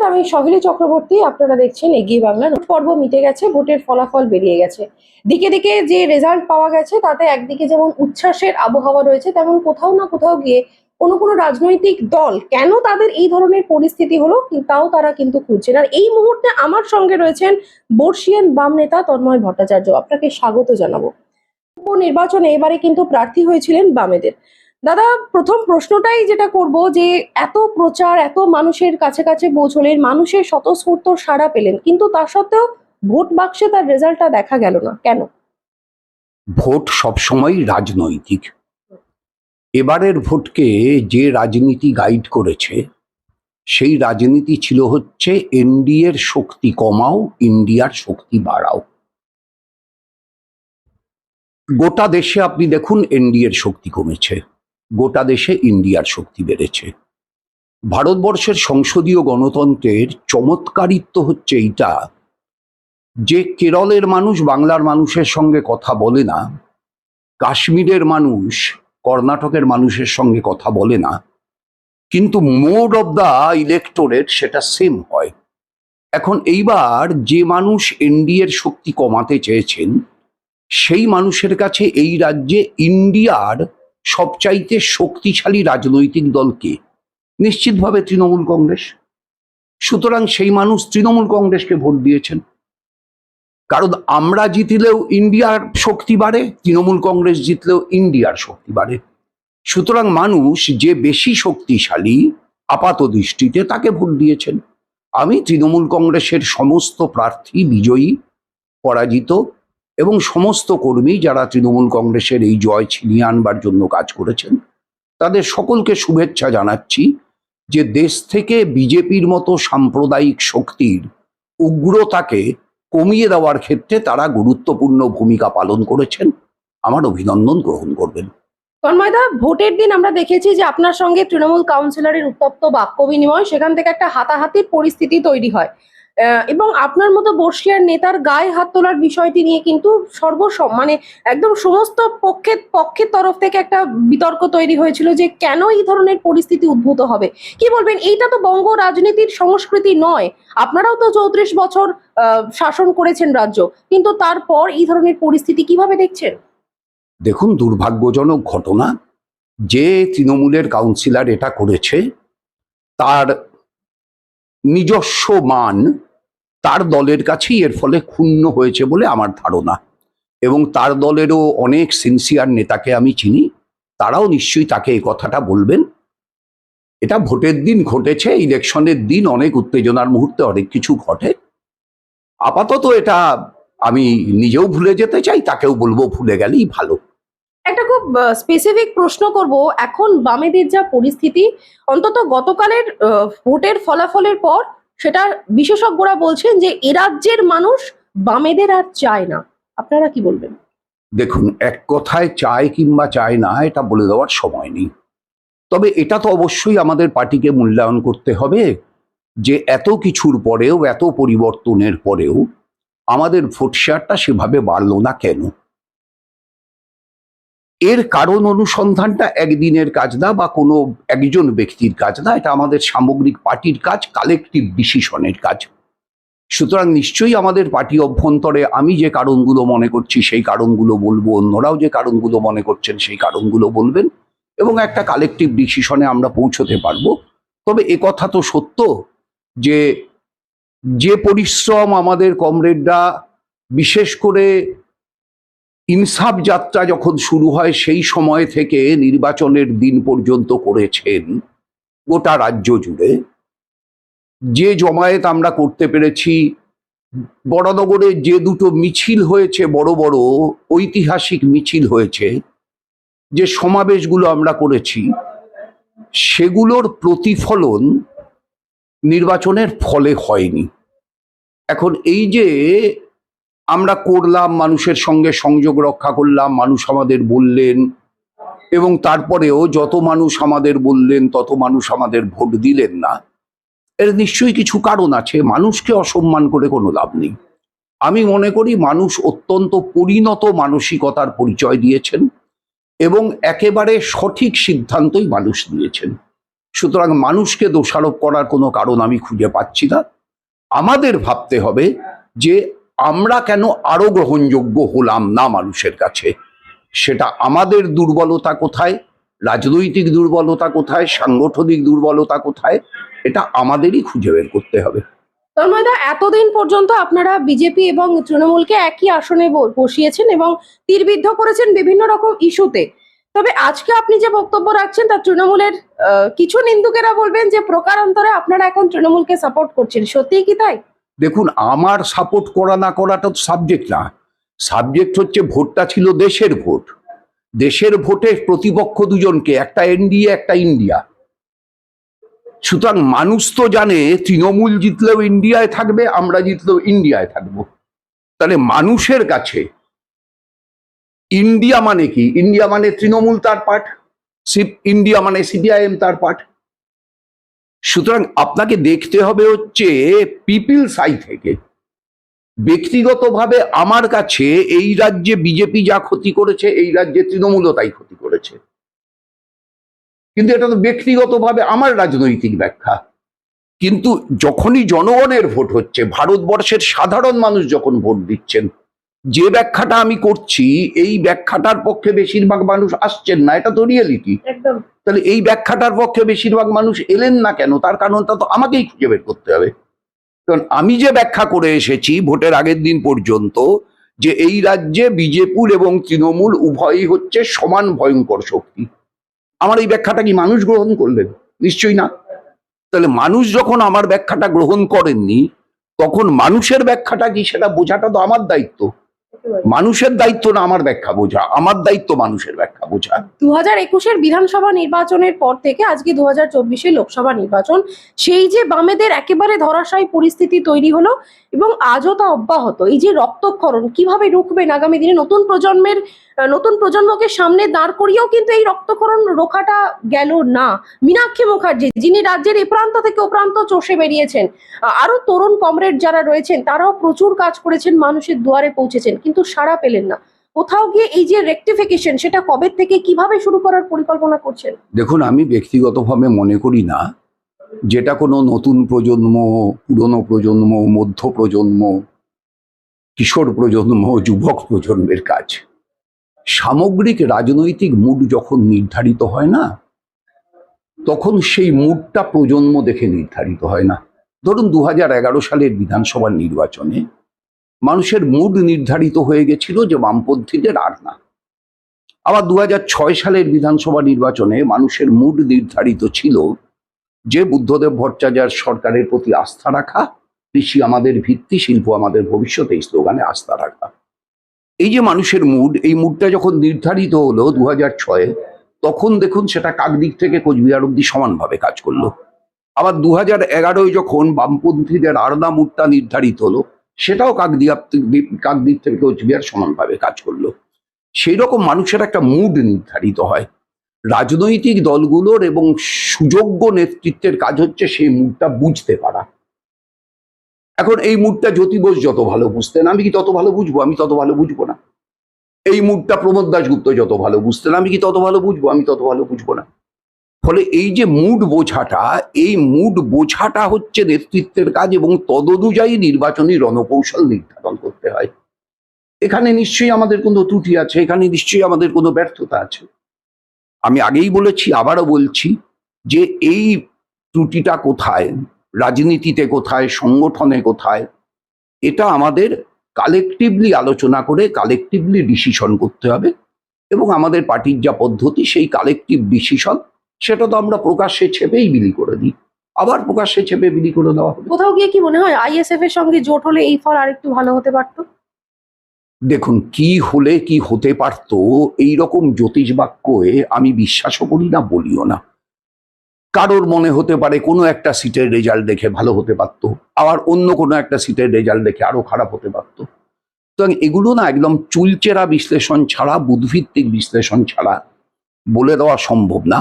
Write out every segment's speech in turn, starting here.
নমস্কার আমি সহেলী চক্রবর্তী, আপনারা দেখছেন এগিয়ে বাংলা পর্ব মিটে গেছে, ভোটের ফলাফল বেরিয়ে গেছে। দিকে দিকে যে রেজাল্ট পাওয়া গেছে, তাতে একদিকে যেমন উচ্ছ্বাসের আবহাওয়া রয়েছে, তেমন কোথাও না কোথাও গিয়ে কোনো কোনো রাজনৈতিক দল কেন তাদের এই ধরনের পরিস্থিতি হলো তাও তারা কিন্তু খুঁজছেন। আর এই মুহূর্তে আমার সঙ্গে রয়েছেন বর্ষিয়ান বাম নেতা তন্ময় ভট্টাচার্য, আপনাকে স্বাগত জানাব। উপনির্বাচনে এবারে কিন্তু প্রার্থী হয়েছিলেন বামেদের। দাদা, প্রথম প্রশ্নটাই যেটা করব যে, এত প্রচার, এত মানুষের কাছে কাছে পৌঁছলেন মানুষের স্বতঃস্ফূর্ত সাড়া পেলেন, কিন্তু তা সত্ত্বেও ভোট বাক্সে তার রেজাল্টটা দেখা গেল না। কেন? ভোট সবসময় রাজনৈতিক। এবারের ভোটকে যে রাজনীতি গাইড করেছে, সেই রাজনীতি ছিল হচ্ছে এনডিএর শক্তি কমাও, ইন্ডিয়ার শক্তি বাড়াও। গোটা দেশে আপনি দেখুন, এনডিএর শক্তি কমেছে। গোটা দেশে ইন্ডিয়ার শক্তি বেড়েছে। ভারতবর্ষের সংসদীয় গণতন্ত্রের চমৎকারিত্ব হচ্ছে এইটা যে কেরলের মানুষ বাংলার মানুষের সঙ্গে কথা বলে না, কাশ্মীরের মানুষ কর্ণাটকের মানুষের সঙ্গে কথা বলে না, কিন্তু মোড অব দ্য ইলেক্টোরেট সেটা সেম হয়। এখন এইবার যে মানুষ এনডিএর শক্তি কমাতে চেয়েছেন, সেই মানুষের কাছে এই রাজ্যে ইন্ডিয়ার সবচাইতে শক্তিশালী রাজনৈতিক দলকে নিশ্চিতভাবে তৃণমূল কংগ্রেস। সুতরাং সেই মানুষ তৃণমূল কংগ্রেসকে ভোট দিয়েছেন। কারণ আমরা জিতলেও ইন্ডিয়ার শক্তি বাড়ে, তৃণমূল কংগ্রেস জিতলেও ইন্ডিয়ার শক্তি বাড়ে। সুতরাং মানুষ যে বেশি শক্তিশালী আপাত দৃষ্টিতে তাকে ভোট দিয়েছেন। আমি তৃণমূল কংগ্রেসের সমস্ত প্রার্থী, বিজয়ী, পরাজিত এবং সমস্ত কর্মী যারা তৃণমূল কংগ্রেসের এই জয় ছিনিয়ে আনবার জন্য কাজ করেছেন, তাদের সকলকে শুভেচ্ছা জানাচ্ছি যে দেশ থেকে বিজেপির মতো সাম্প্রদায়িক শক্তির উগ্রতাকে কমিয়ে দেওয়ার ক্ষেত্রে তারা গুরুত্বপূর্ণ ভূমিকা পালন করেছেন। আমার অভিনন্দন, গ্রহণ করবেন। তন্ময়দা ভোটের দিন আমরা দেখেছি যে আপনার সঙ্গে তৃণমূল কাউন্সিলরের উত্তপ্ত বাক্য বিনিময়, সেখান থেকে একটা হাতাহাতির পরিস্থিতি তৈরি হয়। এবং আপনার মতো বর্ষিয়ার নেতার গায়ে হাত তোলার বিষয়টি নিয়ে কিন্তু সর্বসম মানে একদম সমস্ত পক্ষের পক্ষের তরফ থেকে একটা বিতর্ক তৈরি হয়েছিল যে কেন এই ধরনের পরিস্থিতি উদ্ভূত হবে। কি বলবেন? এইটা তো বঙ্গ রাজনীতির সংস্কৃতি নয়। আপনারাও তো চৌত্রিশ বছর শাসন করেছেন রাজ্য। কিন্তু তারপর এই ধরনের পরিস্থিতি কীভাবে দেখছেন? দেখুন, দুর্ভাগ্যজনক ঘটনা। যে তৃণমূলের কাউন্সিলর এটা করেছে, তার নিজস্ব মান তার দলের কাছেই এর ফলে ক্ষুণ্ণ হয়েছে বলে আমার ধারণা। এবং তার দলেরও অনেক সিনসিয়ার নেতাকে আমি চিনি, তারাও নিশ্চয়ই তাকে এই কথাটা বলবেন। এটা ভোটের দিন ঘটেছে, ইলেকশনের দিন অনেক উত্তেজনার মুহূর্তে অনেক কিছু ঘটে। আপাতত এটা আমি নিজেও ভুলে যেতে চাই, তাকেও বলব ভুলে গেলেই ভালো। একটা খুব স্পেসিফিক প্রশ্ন করব। এখন বামেদের যা পরিস্থিতি, অন্তত গতকালের ভোটের ফলাফলের পর সেটা বিশেষজ্ঞরা বলছেন যে এ রাজ্যের মানুষ বামেদের আর চায় না। আপনারা কি বলবেন? দেখুন, এক কথায় চায় কিংবা চায় না, এটা বলে দেওয়ার সময় নেই। তবে এটা তো অবশ্যই আমাদের পার্টিকে মূল্যায়ন করতে হবে যে এত কিছুর পরেও, এত পরিবর্তনের পরেও আমাদের ভোট শেয়ারটা সেভাবে বাড়লো না কেন? এর কারণ অনুসন্ধানটা একদিনের কাজ না বা কোনো একজন ব্যক্তির কাজ না, এটা আমাদের সামগ্রিক পার্টির কাজ কালেকটিভ ডিসিশনের কাজ। সুতরাং নিশ্চয়ই আমাদের পার্টি অভ্যন্তরে আমি যে কারণগুলো মনে করছি, সেই কারণগুলো বলব, অন্যরাও যে কারণগুলো মনে করছেন, সেই কারণগুলো বলবেন এবং একটা কালেকটিভ ডিসিশনে আমরা পৌঁছতে পারব। তবে এ কথা তো সত্য যে যে পরিশ্রম আমাদের কমরেডরা বিশেষ করে ইনসাফ যাত্রা যখন শুরু হয়, সেই সময় থেকে নির্বাচনের দিন পর্যন্ত করেছেন গোটা রাজ্য জুড়ে। যে জমায়েত আমরা করতে পেরেছি, বড়নগরে যে দুটো মিছিল হয়েছে, বড় বড় ঐতিহাসিক মিছিল হয়েছে, যে সমাবেশগুলো আমরা করেছি, সেগুলোর প্রতিফলন নির্বাচনের ফলে হয়নি। এখন এই যে আমরা করলাম, মানুষের সঙ্গে সংযোগ রক্ষা করলাম, মানুষ আমাদের বললেন। এবং তারপরেও যত মানুষ আমাদের বললেন, তত মানুষ আমাদের ভোট দিলেন না। এর নিশ্চয়ই কিছু কারণ আছে, মানুষকে অসম্মান করে কোনো লাভ নেই। আমি মনে করি মানুষ অত্যন্ত পরিণত মানসিকতার পরিচয় দিয়েছেন এবং একেবারে সঠিক সিদ্ধান্তই মানুষ দিয়েছেন। সুতরাং মানুষকে দোষারোপ করার কোনো কারণ আমি খুঁজে পাচ্ছি না। আমাদের ভাবতে হবে যে আমরা কেন আরও গ্রহণযোগ্য হলাম না মানুষের কাছে? সেটা আমাদের দুর্বলতা কোথায়? রাজনৈতিক দুর্বলতা কোথায়? সাংগঠনিক দুর্বলতা কোথায়? এটা আমাদেরই খুঁজে বের করতে হবে। এতদিন পর্যন্ত আপনারা বিজেপি এবং তৃণমূলকে একই আসনে বসিয়েছেন এবং তীরবিদ্ধ করেছেন বিভিন্ন রকম ইস্যুতে। তবে আজকে আপনি যে বক্তব্য রাখছেন, তা তৃণমূলের কিছু নিন্দুকেরা বলবেন যে প্রকারান্তরে আপনারা এখন তৃণমূলকে সাপোর্ট করছেন। সত্যিই কি তাই? দেখুন, আমার সাপোর্ট করা না করাটা তো সাবজেক্ট না। সাবজেক্ট হচ্ছে ভোটটা ছিল দেশের ভোট। দেশের ভোটে প্রতিপক্ষ দুজনকে, একটা এনডিএ, একটা ইন্ডিয়া। সুতরাং মানুষ তো জানে, তৃণমূল জিতলেও ইন্ডিয়ায় থাকবে, আমরা জিতলেও ইন্ডিয়ায় থাকব। তাহলে মানুষের কাছে ইন্ডিয়া মানে কি? ইন্ডিয়া মানে তৃণমূল তার পাঠ ইন্ডিয়া মানে সিপিআইএম তার পাঠ। সুতরাং আপনাকে দেখতে হবে হচ্ছে পিপিল সাই থেকে। ব্যক্তিগতভাবে আমার কাছে এই রাজ্যে বিজেপি যা ক্ষতি করেছে, এই রাজ্যে তৃণমূলও তাই ক্ষতি করেছে। কিন্তু এটা তো ব্যক্তিগতভাবে আমার রাজনৈতিক ব্যাখ্যা। কিন্তু যখনই জনগণের ভোট হচ্ছে, ভারতবর্ষের সাধারণ মানুষ যখন ভোট দিচ্ছেন, যে ব্যাখ্যাটা আমি করছি, এই ব্যাখ্যাটার পক্ষে বেশিরভাগ মানুষ আসছেন না, এটা তো রিয়েলিটি একদম। তাহলে এই ব্যাখ্যাটার পক্ষে বেশিরভাগ মানুষ এলেন না কেন? তার কারণটা তো আমাকেই খুঁজে বের করতে হবে। কারণ আমি যে ব্যাখ্যা করে এসেছি ভোটের আগের দিন পর্যন্ত, যে এই রাজ্যে বিজেপুর এবং তৃণমূল উভয়ই হচ্ছে সমান ভয়ঙ্কর শক্তি। আমার এই ব্যাখ্যাটা কি মানুষ গ্রহণ করলেন? নিশ্চয়ই না। তাহলে মানুষ যখন আমার ব্যাখ্যাটা গ্রহণ করেননি, তখন মানুষের ব্যাখ্যাটা কি সেটা বোঝাটা তো আমার দায়িত্ব। মানুষের দায়িত্ব না আমার ব্যাখ্যা বোঝা, আমার দায়িত্ব মানুষের ব্যাখ্যা বোঝা। দু হাজার একুশের বিধানসভা নির্বাচনের পর থেকে আজকে দু হাজার চব্বিশে লোকসভা নির্বাচন, সেই যে বামেদের একেবারে ধরাশায়ী পরিস্থিতি তৈরি হলো এবং আজও তা অব্যাহত। এই যে রক্তক্ষরণ, কীভাবে রুখবেন আগামী দিনে নতুন প্রজন্মের নতুন প্রজন্মকে সামনে দাঁড় করিয়েও কিন্তু এই রক্তক্ষরণ রোখাটা গেল না। মীনাক্ষী মুখার্জি যিনি রাজ্যের এ প্রান্ত থেকে ও প্রান্ত চষে বেরিয়েছেন আহ, আরও তরুণ কমরেড যারা রয়েছেন তারাও প্রচুর কাজ করেছেন মানুষের দুয়ারে পৌঁছেছেন কিন্তু সাড়া পেলেন না। কোথাও গিয়ে এই যে রেকটিফিকেশন সেটা কবে থেকে কীভাবে শুরু করার পরিকল্পনা করছেন? দেখুন আমি ব্যক্তিগতভাবে মনে করি না যেটা কোনো নতুন প্রজন্ম পুরনো প্রজন্ম মধ্য প্রজন্ম কিশোর প্রজন্ম যুবক প্রজন্মের কাজ। সামগ্রিক রাজনৈতিক মুড যখন নির্ধারিত হয় না, তখন সেই মুডটা প্রজন্ম দেখে নির্ধারিত হয় না। ধরুন দু হাজার এগারো সালের বিধানসভা নির্বাচনে মানুষের মুড নির্ধারিত হয়ে গেছিল যে বামপন্থীদের আর না। আবার দু হাজার ছয় সালের বিধানসভা নির্বাচনে মানুষের মুড নির্ধারিত ছিল যে বুদ্ধদেব ভট্টাচার্য সরকারের প্রতি আস্থা রাখা, কৃষি আমাদের ভিত্তি, শিল্প আমাদের ভবিষ্যৎ এই স্লোগানে আস্থা রাখা। এই যে মানুষের মুড এই মুডটা যখন নির্ধারিত হলো দু হাজার তখন দেখুন সেটা কাকদিক থেকে কোচবিহার অব্দি সমানভাবে কাজ করল। আবার দু হাজার এগারোয় যখন বামপন্থীদের আরদা মুডটা নির্ধারিত হলো, সেটাও কাকদিয়া কাকদিক থেকে কোচবিহার সমানভাবে কাজ করল। সেই রকম মানুষের একটা মুড নির্ধারিত হয়। রাজনৈতিক দলগুলোর এবং সুযোগ্য নেতৃত্বের কাজ হচ্ছে সেই মুডটা বুঝতে পারা। এখন এই মুডটা জ্যোতি বোস যত ভালো বুঝতেন, আমি কি তত ভালো বুঝব? আমি তত ভালো বুঝব না। এই মুডটা প্রমোদ দাশগুপ্ত যত ভালো বুঝতেন, আমি কি তত ভালো বুঝব? আমি তত ভালো বুঝব না। ফলে এই যে মুড বোঝাটা, এই মুড বোঝাটা হচ্ছে নেতৃত্বের কাজ এবং তদনুযায়ী নির্বাচনী রণকৌশল নির্ধারণ করতে হয়। এখানে নিশ্চয়ই আমাদের কোনো ত্রুটি আছে, এখানে নিশ্চয়ই আমাদের কোনো ব্যর্থতা আছে। আমি আগেই বলেছি, আবারও বলছি যে এই ত্রুটিটা কোথায়? রাজনীতিতে কোথায় সংগঠনে কোথায় এটা আমাদের কালেকটিভলি আলোচনা করে কালেকটিভলি ডিসিশন করতে হবে এবং আমাদের পার্টির যা পদ্ধতি সেই কালেকটিভ ডিসিশন সেটা তো আমরা প্রকাশ্যে ছেপেই বিলি করে দিই। আবার প্রকাশ্যে ছেপে বিলি করে দেওয়া হবে। কোথাও গিয়ে কি মনে হয় আইএসএফ এর সঙ্গে জোট হলে এই ফল আরেকটু ভালো হতে পারতো? দেখুন কি হলে কি হতে পারতো এই রকম জ্যোতিষ বাক্যে আমি বিশ্বাসও করি না বলিও না। কারোর মনে হতে পারে কোনো একটা সিটের রেজাল্ট দেখে ভালো হতে পারতো, আবার অন্য কোনো একটা সিটের রেজাল্ট দেখে আরও খারাপ হতে পারতো। সুতরাং এগুলো না একদম চুলচেরা বিশ্লেষণ ছাড়া বুধভিত্তিক বিশ্লেষণ ছাড়া বলে দেওয়া সম্ভব না।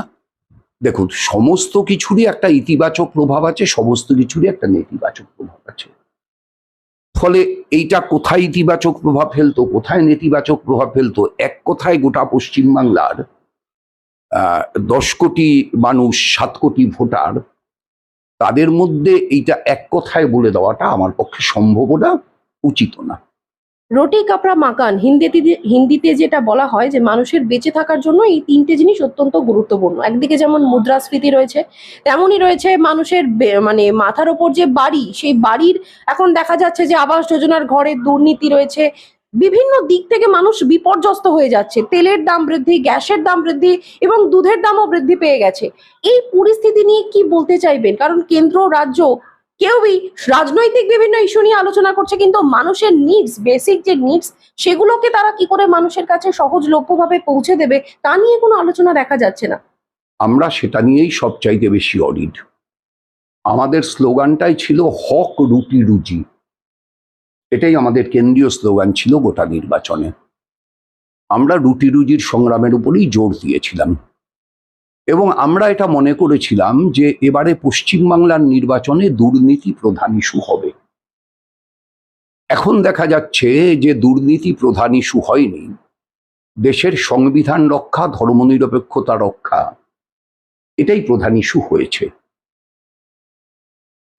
দেখুন, সমস্ত কিছুরই একটা ইতিবাচক প্রভাব আছে, সমস্ত কিছুরই একটা নেতিবাচক প্রভাব আছে। ফলে এইটা কোথায় ইতিবাচক প্রভাব ফেলতো, কোথায় নেতিবাচক প্রভাব ফেলতো, এক কথায় গোটা পশ্চিমবাংলার দশ কোটি মানুষ, সাত কোটি ভোটার, তাদের মধ্যে এইটা এক কথায় বলে দেওয়াটা আমার পক্ষে সম্ভব না, উচিত না। রোটি কাপড়া মাকান, হিন্দিতে হিন্দিতে যেটা বলা হয় যে, মানুষের বেঁচে থাকার জন্য এই তিনটে জিনিস অত্যন্ত গুরুত্বপূর্ণ। একদিকে যেমন মুদ্রাস্ফীতি রয়েছে, তেমনই রয়েছে মানুষের মানে মাথার ওপর যে বাড়ি, সেই বাড়ির এখন দেখা যাচ্ছে যে আবাস যোজনার ঘরে দুর্নীতি রয়েছে বিভিন্ন দিক থেকে মানুষ বিপর্যস্ত হয়ে যাচ্ছে। তেলের দাম বৃদ্ধি, গ্যাসের দাম বৃদ্ধি এবং দুধের দামও বৃদ্ধি পেয়ে গেছে। এই পরিস্থিতি নিয়ে কি বলতে চাইবেন? কারণ কেন্দ্র রাজ্য কেউই রাজনৈতিক বিভিন্ন ইস্যু নিয়ে আলোচনা করছে, কিন্তু মানুষের নিডস বেসিক যে নিডস সেগুলোকে তারা কি করে মানুষের কাছে সহজলভ্যভাবে পৌঁছে দেবে, তা নিয়ে কোনো আলোচনা দেখা যাচ্ছে না। আমরা সেটা নিয়েই সবচাইতে বেশি অডিট আমাদের স্লোগানটাই ছিল হক রুটি রুজি। এটাই আমাদের কেন্দ্রীয় স্লোগান ছিল গোটা নির্বাচনে। আমরা রুটি রুজির সংগ্রামের উপরেই জোর দিয়েছিলাম। এবং আমরা এটা মনে করেছিলাম যে এবারে পশ্চিমবাংলার নির্বাচনে দুর্নীতি প্রধান ইস্যু হবে। এখন দেখা যাচ্ছে যে দুর্নীতি প্রধান ইস্যু হয়নি। দেশের সংবিধান রক্ষা, ধর্মনিরপেক্ষতা রক্ষা, এটাই প্রধান ইস্যু হয়েছে।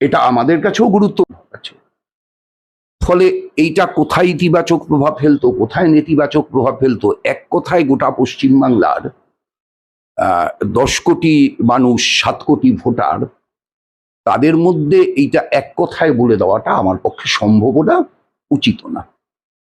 এটা আমাদের কাছেও গুরুত্ব আছে। ফলে এইটা কোথায় ইতিবাচক প্রভাব ফেলতো, কোথায় নেতিবাচক প্রভাব ফেলতো, এক কথায় গোটা পশ্চিমবাংলার দশ কোটি মানুষ, সাত কোটি ভোটার, তাদের মধ্যে এইটা এক কথায় বলে দেওয়াটা আমার পক্ষে সম্ভব না, উচিত না।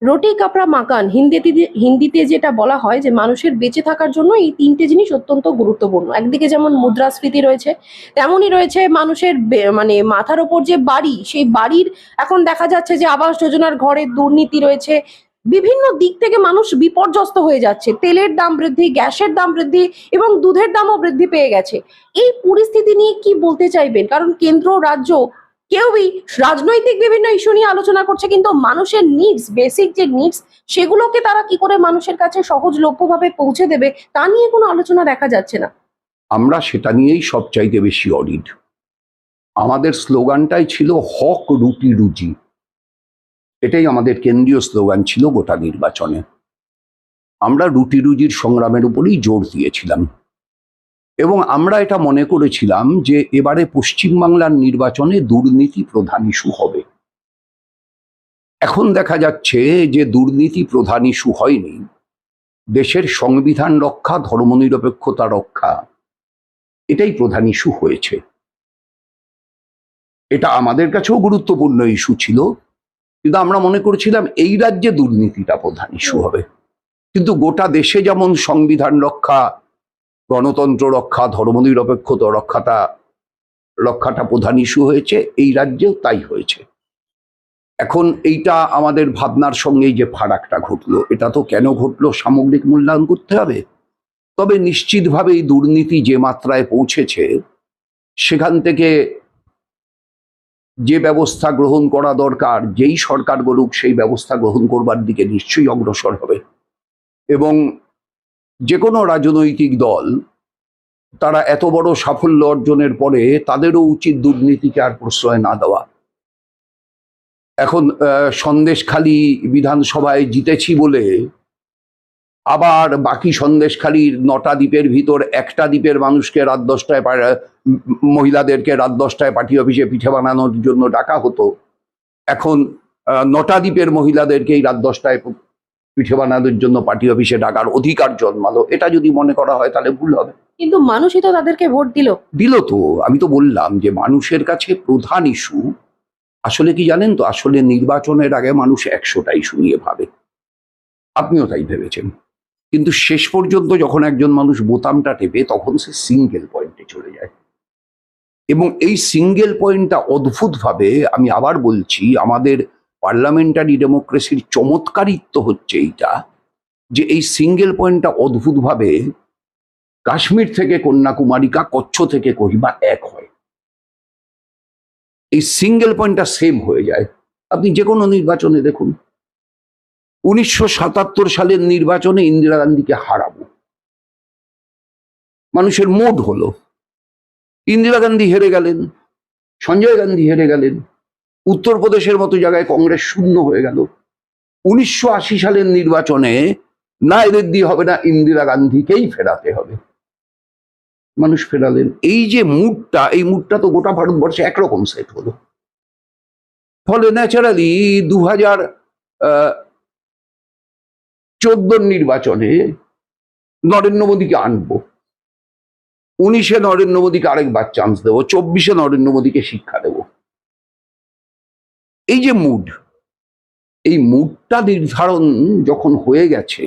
রোটি, কাপড়া, মাকান, হিন্দিতে হিন্দিতে যেটা বলা হয় যে মানুষের বেঁচে থাকার জন্য এই তিনটে জিনিস অত্যন্ত গুরুত্বপূর্ণ। একদিকে যেমন মুদ্রাস্ফীতি রয়েছে, তেমনই রয়েছে মানুষের মানে মাথার ওপর যে বাড়ি, সেই বাড়ির এখন দেখা যাচ্ছে যে আবাস যোজনার ঘরে দুর্নীতি রয়েছে। বিভিন্ন দিক থেকে মানুষ বিপর্যস্ত হয়ে যাচ্ছে। তেলের দাম বৃদ্ধি, গ্যাসের দাম বৃদ্ধি এবং দুধের দামও বৃদ্ধি পেয়ে গেছে। এই পরিস্থিতি নিয়ে কি বলতে চাইবেন? কারণ কেন্দ্র রাজ্য কেউই রাজনৈতিক বিভিন্ন ইস্যু নিয়ে আলোচনা করছে, কিন্তু মানুষের নিডস বেসিক যে নিডস সেগুলোকে তারা কি করে মানুষের কাছে সহজলভ্যভাবে পৌঁছে দেবে, তা নিয়ে কোনো আলোচনা দেখা যাচ্ছে না। আমরা সেটা নিয়েই সবচাইতে বেশি অডিট আমাদের স্লোগানটাই ছিল হক রুটি রুজি। এটাই আমাদের কেন্দ্রীয় স্লোগান ছিল গোটা নির্বাচনে। আমরা রুটি রুজির সংগ্রামের উপরেই জোর দিয়েছিলাম। এবং আমরা এটা মনে করেছিলাম যে এবারে পশ্চিমবাংলার নির্বাচনে দুর্নীতি প্রধান ইস্যু হবে। এখন দেখা যাচ্ছে যে দুর্নীতি প্রধান ইস্যু হয়নি। দেশের সংবিধান রক্ষা, ধর্মনিরপেক্ষতা রক্ষা, এটাই প্রধান ইস্যু হয়েছে। এটা আমাদের কাছেও গুরুত্বপূর্ণ ইস্যু ছিল, কিন্তু আমরা মনে করেছিলাম এই রাজ্যে দুর্নীতিটা প্রধান ইস্যু হবে। কিন্তু গোটা দেশে যেমন সংবিধান রক্ষা গণতন্ত্র রক্ষা, ধর্মনিরপেক্ষতা রক্ষাটা রক্ষাটা প্রধান ইস্যু হয়েছে, এই রাজ্যেও তাই হয়েছে। এখন এইটা আমাদের ভাবনার সঙ্গেই যে ফারাকটা ঘটলো, এটা তো কেন ঘটলো সামগ্রিক মূল্যায়ন করতে হবে? তবে নিশ্চিতভাবে এই দুর্নীতি যে মাত্রায় পৌঁছেছে, সেখান থেকে যে ব্যবস্থা গ্রহণ করা দরকার, যেই সরকার বলুক, সেই ব্যবস্থা গ্রহণ করবার দিকে নিশ্চয়ই অগ্রসর হবে। এবং যে কোনো রাজনৈতিক দল, তারা এত বড় সাফল্য অর্জনের পরে তাদেরও উচিত দুর্নীতিকে আর প্রশ্রয় না দেওয়া। এখন সন্দেশখালী বিধানসভায় জিতেছি বলে আবার বাকি সন্দেশখালীর নটা দ্বীপের ভিতর একটা দ্বীপের মানুষকে রাত দশটায় মহিলাদেরকে রাত দশটায় পার্টি অফিসে পিঠে বানানোর জন্য ডাকা হতো। এখন নটা দ্বীপের মহিলাদেরকেই রাত দশটায় পিঠে বানানোর জন্য পার্টি অফিসে ডাকার অধিকার জন্মালো। এটা যদি মনে করা হয় তাহলে ভুল হবে। কিন্তু মানুষই তো তাদেরকে ভোট দিল। দিল তো। আমি তো বললাম যে মানুষের কাছে প্রধান ইস্যু আসলে কি জানেন তো? আসলে নির্বাচনের আগে মানুষ একশোটা ইস্যু নিয়ে ভাবে। আপনিও তাই ভেবেছেন। কিন্তু শেষ পর্যন্ত যখন একজন মানুষ বোতামটা টেপে তখন সে সিঙ্গেল পয়েন্টে চলে যায়। এবং এই সিঙ্গেল পয়েন্টটা অদ্ভুতভাবে আমি আবার বলছি আমাদের পার্লামেন্টারি ডেমোক্রেসির চমৎকারিত্ব হচ্ছে এইটা যে এই সিঙ্গেল পয়েন্টটা অদ্ভুতভাবে কাশ্মীর থেকে কন্যাকুমারিকা, কচ্ছ থেকে কহিমা এক হয়। এই সিঙ্গেল পয়েন্টটা সেম হয়ে যায়। আপনি যে কোনো নির্বাচনে দেখুন। উনিশশো সাতাত্তর সালের নির্বাচনে ইন্দিরা গান্ধীকে হারাবো। মানুষের মোড হলো। ইন্দিরা গান্ধী হেরে গেলেন, সঞ্জয় গান্ধী হেরে গেলেন। উত্তরপ্রদেশের মতো জায়গায় কংগ্রেস শূন্য হয়ে গেল। উনিশশো আশি সালের নির্বাচনে না এদের দিয়ে হবে না ইন্দিরা গান্ধীকেই ফেরাতে হবে। মানুষ ফেরালেন। এই যে মুডটা, এই মুডটা তো গোটা ভারতবর্ষে একরকম সেট হলো। ফলে ন্যাচারালি দু হাজার চোদ্দোর নির্বাচনে নরেন্দ্র মোদীকে আনব। উনিশে নরেন্দ্র মোদীকে আরেকবার চান্স দেবো, চব্বিশে নরেন্দ্র মোদীকে শিক্ষা দেবো। এই যে মুড এই মুডটা নির্ধারণ যখন হয়ে গেছে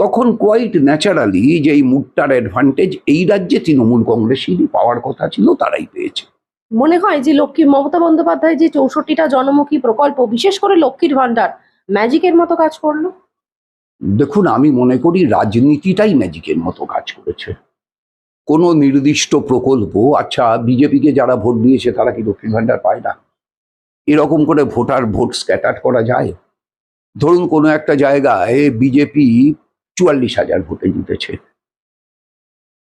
তখন কোয়াইট ন্যাচারালি যে এই মুডটার অ্যাডভান্টেজ এই রাজ্যে তৃণমূল কংগ্রেসেরই পাওয়ার কথা ছিল তারাই পেয়েছে। মনে হয় যে লক্ষ্মী মমতা বন্দ্যোপাধ্যায় যে চৌষট্টিটা জনমুখী প্রকল্প বিশেষ করে লক্ষ্মীর ভান্ডার ম্যাজিকের মতো কাজ করল? দেখুন আমি মনে করি রাজনীতিটাই ম্যাজিকের মতো কাজ করেছে। কোনো নির্দিষ্ট প্রকল্প আচ্ছা বিজেপিকে যারা ভোট দিয়েছে তারা কি লক্ষ্মীর ভান্ডার পায় না? এরকম করে ভোটার ভোট স্ক্যাটার করা যায়? ধরুন কোনো একটা জায়গায় বিজেপি চুয়াল্লিশ হাজার ভোটে জিতেছে।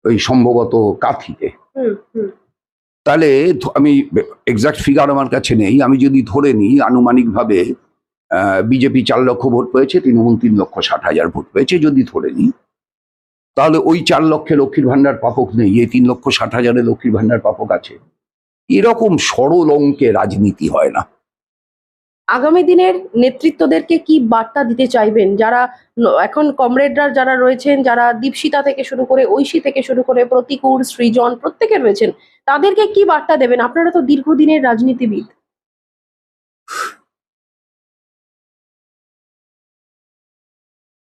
ওই সম্ভবত কাথিতে। তাহলে আমি এক্সাক্ট ফিগার আমার কাছে নেই। আমি যদি ধরে নিই আনুমানিকভাবে বিজেপি চার লক্ষ ভোট পেয়েছে তৃণমূল তিন লক্ষ ষাট হাজার ভোট পেয়েছে যদি ধরে নিই। তাহলে ওই চার লক্ষে লক্ষ্মীর ভান্ডার পাপক নেই। এই তিন লক্ষ ষাট হাজারে লক্ষ্মীর ভান্ডার পাপক আছে। এরকম সরল অঙ্কে রাজনীতি হয় না। আগামী দিনের নেতৃত্বদেরকে কি বার্তা দিতে চাইবেন? যারা এখন কমরেডরা যারা রয়েছেন যারা দীপশিতা থেকে শুরু করে ঐশী থেকে শুরু করে প্রতিকূর সৃজন প্রত্যেকে রয়েছেন তাদেরকে কি বার্তা দেবেন? আপনারা তো দীর্ঘদিনের রাজনীতিবিদ।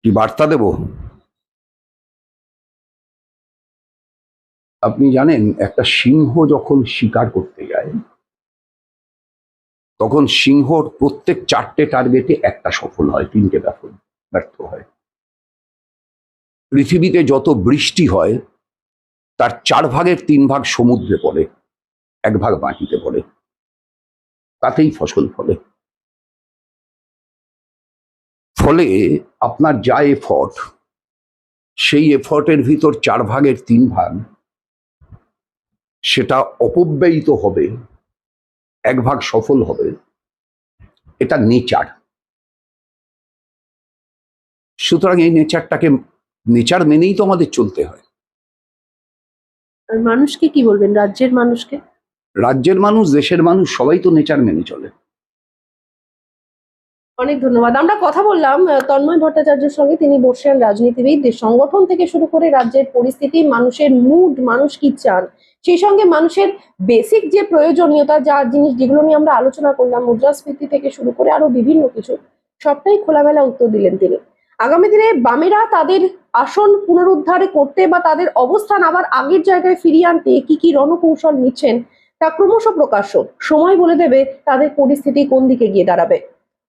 কি বার্তা দেব? আপনি জানেন, একটা সিংহ যখন শিকার করতে যায়, তখন সিংহর প্রত্যেক চারটে টার্গেটে একটা সফল হয়, তিনটে ব্যাফল ব্যর্থ হয়। পৃথিবীতে যত বৃষ্টি হয়, তার চার ভাগের তিন ভাগ সমুদ্রে পড়ে, এক ভাগ মাটিতে পড়ে। তাতেই ফসল ফলে। ফলে আপনার যা এফর্ট সেই এফর্টের ভিতর চার ভাগের তিন ভাগ সেটা অপব্যয়িত হবে এক ভাগ সফল হবে এটা নেচার। সুতরাং এই নেচারটাকে নেচার মেনেই তো আমাদের চলতে হয়। আর মানুষকে কি বলবেন? রাজ্যের মানুষকে? রাজ্যের মানুষ দেশের মানুষ সবাই তো নেচার মেনে চলে। অনেক ধন্যবাদ। আমরা কথা বললাম তন্ময় ভট্টাচার্যের সঙ্গে। তিনি বর্ষিয়ান রাজনীতিবিদ। সংগঠন থেকে শুরু করে রাজ্যের পরিস্থিতি, মানুষের মুড মানুষ কি চান, সেই সঙ্গে মানুষের বেসিক যে প্রয়োজনীয়তা, যা জিনিস যেগুলো নিয়ে আমরা আলোচনা করলাম, মুদ্রাস্ফীতি থেকে শুরু করে আরও বিভিন্ন কিছু, সবটাই খোলামেলা উত্তর দিলেন তিনি। আগামী দিনে বামেরা তাদের আসন পুনরুদ্ধার করতে বা তাদের অবস্থান আবার আগের জায়গায় ফিরিয়ে আনতে কি কি রণকৌশল নিচ্ছেন, তা ক্রমশ প্রকাশ্য। সময় বলে দেবে তাদের পরিস্থিতি কোন দিকে গিয়ে দাঁড়াবে।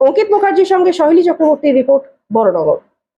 অঙ্কিত মুখার্জির সঙ্গে সহেলী চক্রবর্তীর রিপোর্ট বড়নগর।